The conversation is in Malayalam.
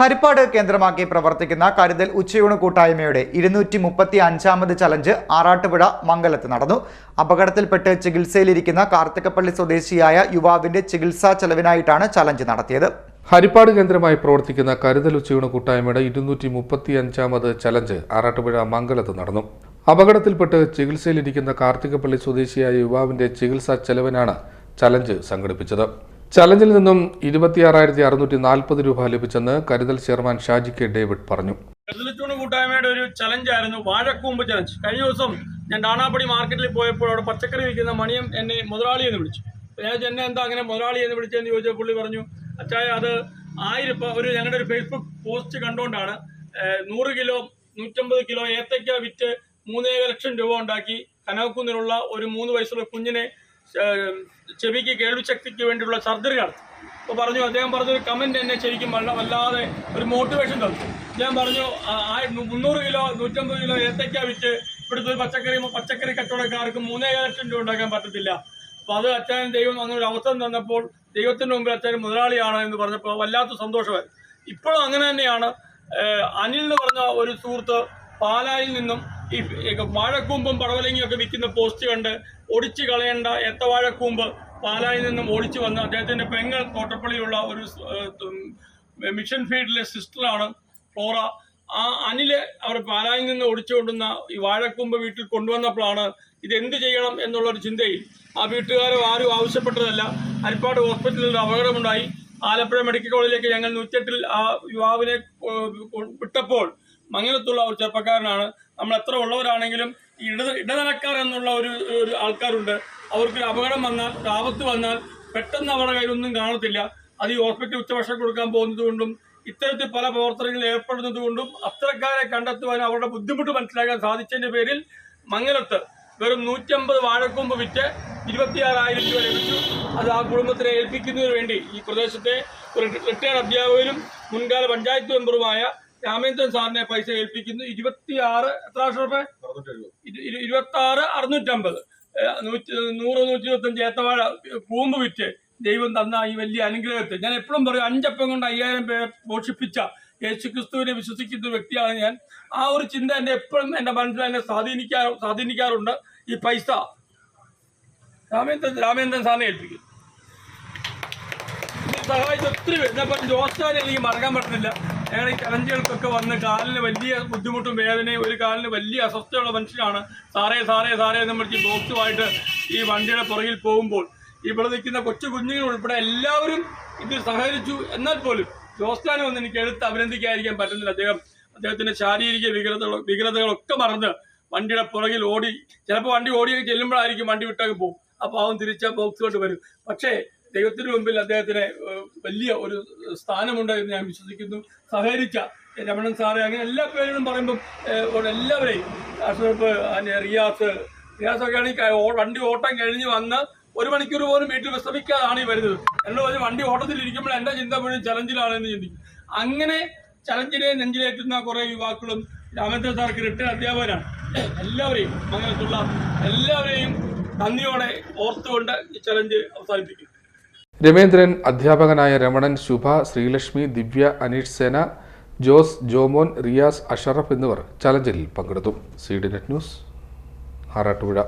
ഹരിപ്പാട് കേന്ദ്രമാക്കി പ്രവർത്തിക്കുന്ന കരുതൽ ഉച്ചയൂണ് കൂട്ടായ്മയുടെ ഇരുന്നൂറ്റി മുപ്പത്തി അഞ്ചാമത് ചലഞ്ച് ആറാട്ടുപുഴ മംഗലത്ത് നടന്നു. അപകടത്തിൽപ്പെട്ട് ചികിത്സയിലിരിക്കുന്ന കാർത്തികപ്പള്ളി സ്വദേശിയായ യുവാവിന്റെ ചികിത്സാ ചെലവിനായിട്ടാണ് ചലഞ്ച് നടത്തിയത്. ഹരിപ്പാട് കേന്ദ്രമായി പ്രവർത്തിക്കുന്ന കരുതൽ ഉച്ചയൂണ് കൂട്ടായ്മയുടെ ഇരുന്നൂറ്റി മുപ്പത്തി അഞ്ചാമത് ചലഞ്ച് ആറാട്ടുപുഴ മംഗലത്ത് നടന്നു. അപകടത്തിൽപ്പെട്ട് ചികിത്സയിലിരിക്കുന്ന കാർത്തികപ്പള്ളി സ്വദേശിയായ യുവാവിന്റെ ചികിത്സാ ചെലവിനാണ് ചലഞ്ച് സംഘടിപ്പിച്ചത്. ചലഞ്ചിൽ നിന്നും ഇരുപത്തിയാറായിരത്തി അറുന്നൂറ്റി നാൽപ്പത് രൂപ ലഭിച്ചെന്ന് കരുതൽ ചെയർമാൻ ഷാജി കെ ഡേവിഡ് പറഞ്ഞു. കരുതലച്ചൂണ് കൂട്ടായ്മയുടെ ഒരു ചലഞ്ച് ആയിരുന്നു വാഴക്കൂമ്പ് ചലഞ്ച് കഴിഞ്ഞ ദിവസം ഞാൻ ഡാണാപ്പടി മാർക്കറ്റിൽ പോയപ്പോൾ അവിടെ പച്ചക്കറി വിൽക്കുന്ന മണിയം എന്നെ മുതലാളി എന്ന് വിളിച്ചു. ഞാൻ എന്നെ എന്താ അങ്ങനെ മുതലാളി എന്ന് വിളിച്ചതെന്ന് ചോദിച്ചപ്പോൾ പുള്ളി പറഞ്ഞു അച്ചായ അത് ആയിരം ഒരു ഞങ്ങളുടെ ഒരു ഫേസ്ബുക്ക് പോസ്റ്റ് കണ്ടുകൊണ്ടാണ് നൂറ് കിലോ നൂറ്റമ്പത് കിലോ ഏത്തയ്ക്ക വിറ്റ് മൂന്നേക ലക്ഷം രൂപ ഉണ്ടാക്കി കനകക്കുന്നിലുള്ള ഒരു മൂന്ന് വയസ്സുള്ള കുഞ്ഞിനെ ചെവിക്ക് കേൾവിശക്തിക്ക് വേണ്ടിയുള്ള സർജറി നടത്തി അപ്പോൾ പറഞ്ഞു അദ്ദേഹം പറഞ്ഞു ഒരു കമന്റ് എന്നെ ശരിക്കും വല്ല വല്ലാതെ ഒരു മോട്ടിവേഷൻ തന്നു. ഞാൻ പറഞ്ഞു മുന്നൂറ് കിലോ നൂറ്റമ്പത് കിലോ ഏത്തയ്ക്ക വിറ്റ് ഇവിടുത്തെ ഒരു പച്ചക്കറി പച്ചക്കറി കച്ചവടക്കാർക്ക് മൂന്നേ ലക്ഷം രൂപ ഉണ്ടാക്കാൻ പറ്റത്തില്ല. അപ്പോൾ അത് അച്ഛൻ ദൈവം അങ്ങനെ ഒരു അവസരം തന്നപ്പോൾ ദൈവത്തിന്റെ മുമ്പിൽ അച്ഛൻ മുതലാളിയാണ് എന്ന് പറഞ്ഞപ്പോൾ വല്ലാത്ത സന്തോഷമായി. ഇപ്പോഴും അങ്ങനെ തന്നെയാണ്. അനിൽ എന്ന് പറഞ്ഞ ഒരു സുഹൃത്ത് പാലായിൽ നിന്നും ഈ വാഴക്കൂമ്പും പടവലങ്ങിയും ഒക്കെ വിൽക്കുന്ന പോസ്റ്റ് കണ്ട് ഒടിച്ചു കളയേണ്ട ഏത്തവാഴക്കൂമ്പ് പാലായിൽ നിന്നും ഓടിച്ചു വന്ന് അദ്ദേഹത്തിന്റെ പെങ്ങൾ തോട്ടപ്പള്ളിയുള്ള ഒരു മിഷൻ ഫീൽഡിലെ സിസ്റ്ററാണ് ഫ്ലോറ. ആ അനിൽ അവർ പാലായിൽ നിന്ന് ഓടിച്ചുകൊണ്ടുന്ന ഈ വാഴക്കൂമ്പ് വീട്ടിൽ കൊണ്ടുവന്നപ്പോഴാണ് ഇത് എന്ത് ചെയ്യണം എന്നുള്ള ഒരു ചിന്തയിൽ ആ വീട്ടുകാരും ആരും ആവശ്യപ്പെട്ടതല്ല. ഹരിപ്പാട് ഹോസ്പിറ്റലിൽ അപകടമുണ്ടായി. ആലപ്പുഴ മെഡിക്കൽ കോളേജിലേക്ക് ഞങ്ങൾ നൂറ്റെട്ടിൽ ആ യുവാവിനെ വിട്ടപ്പോൾ മംഗലത്തുള്ള ഒരു ചെറുപ്പക്കാരനാണ്. നമ്മൾ എത്ര ഉള്ളവരാണെങ്കിലും ഈ ഇട ഇടനിലക്കാർ എന്നുള്ള ഒരു ഒരു ആൾക്കാരുണ്ട്. അവർക്ക് അപകടം വന്നാൽ ഒരു ആപത്ത് വന്നാൽ പെട്ടെന്ന് അവരുടെ കയ്യിലൊന്നും കാണത്തില്ല. അത് ഈ ഹോസ്പിറ്റൽ ഉച്ചഭക്ഷണം കൊടുക്കാൻ പോകുന്നത് കൊണ്ടും ഇത്തരത്തിൽ പല പ്രവർത്തനങ്ങളിൽ ഏർപ്പെടുന്നത് കൊണ്ടും അത്തരക്കാരെ കണ്ടെത്തുവാൻ അവരുടെ ബുദ്ധിമുട്ട് മനസ്സിലാക്കാൻ സാധിച്ചതിന്റെ പേരിൽ മംഗലത്ത് വെറും നൂറ്റമ്പത് വാഴക്കൊമ്പ് വിറ്റ് ഇരുപത്തിയാറായിരം രൂപ ലഭിച്ചു. അത് ആ കുടുംബത്തിനെ ഏൽപ്പിക്കുന്നതിന് വേണ്ടി ഈ പ്രദേശത്തെ ഒരു റിട്ടയർഡ് അധ്യാപകരും മുൻകാല പഞ്ചായത്ത് മെമ്പറുമായ രാമേന്ദ്രൻ സാറിനെ പൈസ ഏൽപ്പിക്കുന്നു. ഇരുപത്തിയാറ് എത്ര ലക്ഷം രൂപ ഇരുപത്തി ആറ് അറുന്നൂറ്റമ്പത്. നൂറ്റി നൂറ് നൂറ്റി ഇരുപത്തഞ്ച് ഏത്തവാഴ കൂമ്പ് വിറ്റ് ദൈവം തന്ന ഈ വലിയ അനുഗ്രഹത്തെ. ഞാൻ എപ്പോഴും പറയും അഞ്ചപ്പം കൊണ്ട് അയ്യായിരം പേരെ പോഷിപ്പിച്ച യേശുക്രിസ്തുവിനെ വിശ്വസിക്കുന്ന വ്യക്തിയാണ് ഞാൻ. ആ ഒരു ചിന്ത എന്നെ എപ്പോഴും എന്റെ മനസ്സിൽ എന്നെ സ്വാധീനിക്കാ സ്വാധീനിക്കാറുണ്ട്. ഈ പൈസ രാമേന്ദ്രൻ രാമേന്ദ്രൻ സാറിനെ ഏൽപ്പിക്കും സഹായിച്ച ഒത്തിരി പേര്. എന്നപ്പം ജോസ്റ്റാനെ എനിക്ക് മറക്കാൻ പറ്റുന്നില്ല. ഞങ്ങൾ ഈ ചലഞ്ചുകൾക്കൊക്കെ വന്ന് കാലിന് വലിയ ബുദ്ധിമുട്ടും വേദനയും ഒരു കാലിന് വലിയ അസ്വസ്ഥയുള്ള മനുഷ്യനാണ്. സാറേ സാറേ സാറേ എന്ന് വിളിച്ച് ബോക്സുമായിട്ട് ഈ വണ്ടിയുടെ പുറകിൽ പോകുമ്പോൾ ഇവിടെ നിൽക്കുന്ന കൊച്ചു കുഞ്ഞുങ്ങൾ ഉൾപ്പെടെ എല്ലാവരും ഇതിൽ സഹകരിച്ചു. എന്നാൽ പോലും ജോസ്റ്റാനെ ഒന്ന് എനിക്ക് എടുത്ത് അഭിനന്ദിക്കാതിരിക്കാൻ പറ്റുന്നില്ല. അദ്ദേഹം അദ്ദേഹത്തിന്റെ ശാരീരിക വികലതകൾ വികലതകളൊക്കെ മറന്ന് വണ്ടിയുടെ പുറകിൽ ഓടി ചിലപ്പോൾ വണ്ടി ഓടിയൊക്കെ ചെല്ലുമ്പോഴായിരിക്കും വണ്ടി വിട്ടൊക്കെ പോകും. അപ്പോൾ അവൻ തിരിച്ച ബോക്സ് കൊണ്ട് വരും. പക്ഷേ ദൈവത്തിന് മുമ്പിൽ അദ്ദേഹത്തിന് വലിയ ഒരു സ്ഥാനമുണ്ട് എന്ന് ഞാൻ വിശ്വസിക്കുന്നു. സഹകരിച്ച രമണൻ സാറ് അങ്ങനെ എല്ലാ പേരും പറയുമ്പം എല്ലാവരെയും അഷ്റഫ് റിയാസ് റിയാസ് റിയാസൊക്കെ ആണെങ്കിൽ വണ്ടി ഓട്ടം കഴിഞ്ഞ് വന്ന് ഒരു മണിക്കൂർ പോലും വീട്ടിൽ വിശ്രമിക്കാതാണ് ഈ വരുന്നത്. എന്നോട് പറഞ്ഞ് വണ്ടി ഓട്ടത്തിൽ ഇരിക്കുമ്പോൾ എന്റെ ചിന്ത മുഴുവൻ ചലഞ്ചിലാണെന്ന് ചിന്തിക്കും. അങ്ങനെ ചലഞ്ചിനെ നെഞ്ചിലേറ്റുന്ന കുറേ യുവാക്കളും രാമേന്ദ്ര സാർക്ക് റിട്ടയർ അധ്യാപകനാണ് എല്ലാവരെയും അങ്ങനത്തുള്ള എല്ലാവരെയും നന്ദിയോടെ ഓർത്തുകൊണ്ട് ഈ ചലഞ്ച് അവസാനിപ്പിക്കും രമേന്ദ്രൻ അധ്യാപകനായ രമണൻ ശുഭ ശ്രീലക്ഷ്മി ദിവ്യ അനീഷ് സേന ജോസ് ജോമോൻ റിയാസ് അഷറഫ് എന്നിവർ ചലഞ്ചിൽ പങ്കെടുത്തു. C D net news Arattupuzha.